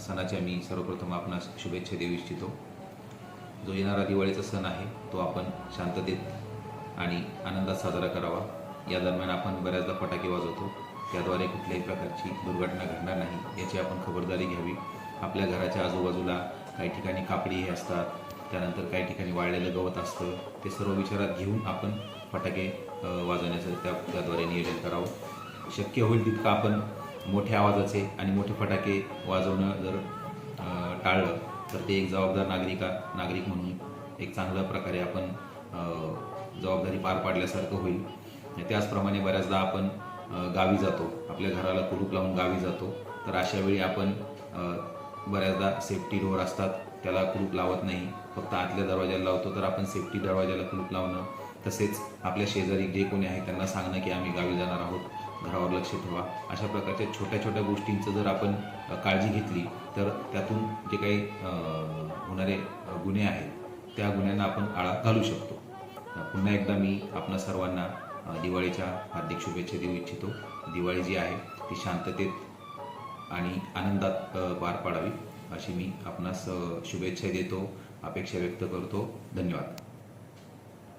सणाच्या मी सर्वप्रथम आपणास शुभेच्छा देऊ इच्छितो. जो येणारा दिवाळीचा सण आहे तो आपण शांततेत आणि आनंदात साजरा करावा. या दरम्यान आपण बऱ्याचदा फटाके वाजवतो. त्याद्वारे कुठल्याही प्रकारची दुर्घटना घडणार नाही याची आपण खबरदारी घ्यावी. आपल्या घराच्या आजूबाजूला काही ठिकाणी कापडी हे असतात त्यानंतर काही ठिकाणी वाळलेलं गवत असतं ते सर्व विचारात घेऊन आपण फटाके वाजवण्याचं त्या त्याद्वारे नियोजन करावं. शक्य होईल तितकं आपण मोठ्या आवाजाचे आणि मोठे फटाके वाजवणं जर टाळलं तर ते एक जबाबदार नागरिका नागरिक म्हणून एक चांगल्या प्रकारे आपण जबाबदारी पार पाडल्यासारखं होईल. त्याचप्रमाणे बऱ्याचदा आपण गावी जातो. आपल्या घराला कुलूप लावून गावी जातो. तर अशा वेळी आपण बऱ्याचदा सेफ्टी डोअर असतात. त्याला कुलूप लावत नाही. फक्त आतल्या दरवाज्याला लावतो तर आपण सेफ्टी दरवाजाला कुलूप लावणं तसेच आपल्या शेजारी जे कोणी आहे त्यांना सांगणं की आम्ही गावी जाणार आहोत घरावर लक्ष ठेवा. अशा प्रकारच्या छोट्या छोट्या गोष्टींचं जर आपण काळजी घेतली तर त्यातून जे काही होणारे गुन्हे आहेत त्या गुन्ह्यांना आपण आळा घालू शकतो. पुन्हा एकदा मी आपणा सर्वांना दिवाळीच्या हार्दिक शुभेच्छा देऊ इच्छितो. दिवाळी जी आहे ती शांततेत आणि आनंदात पार पाडावी अशी मी आपणास शुभेच्छा देतो अपेक्षा व्यक्त करतो. धन्यवाद.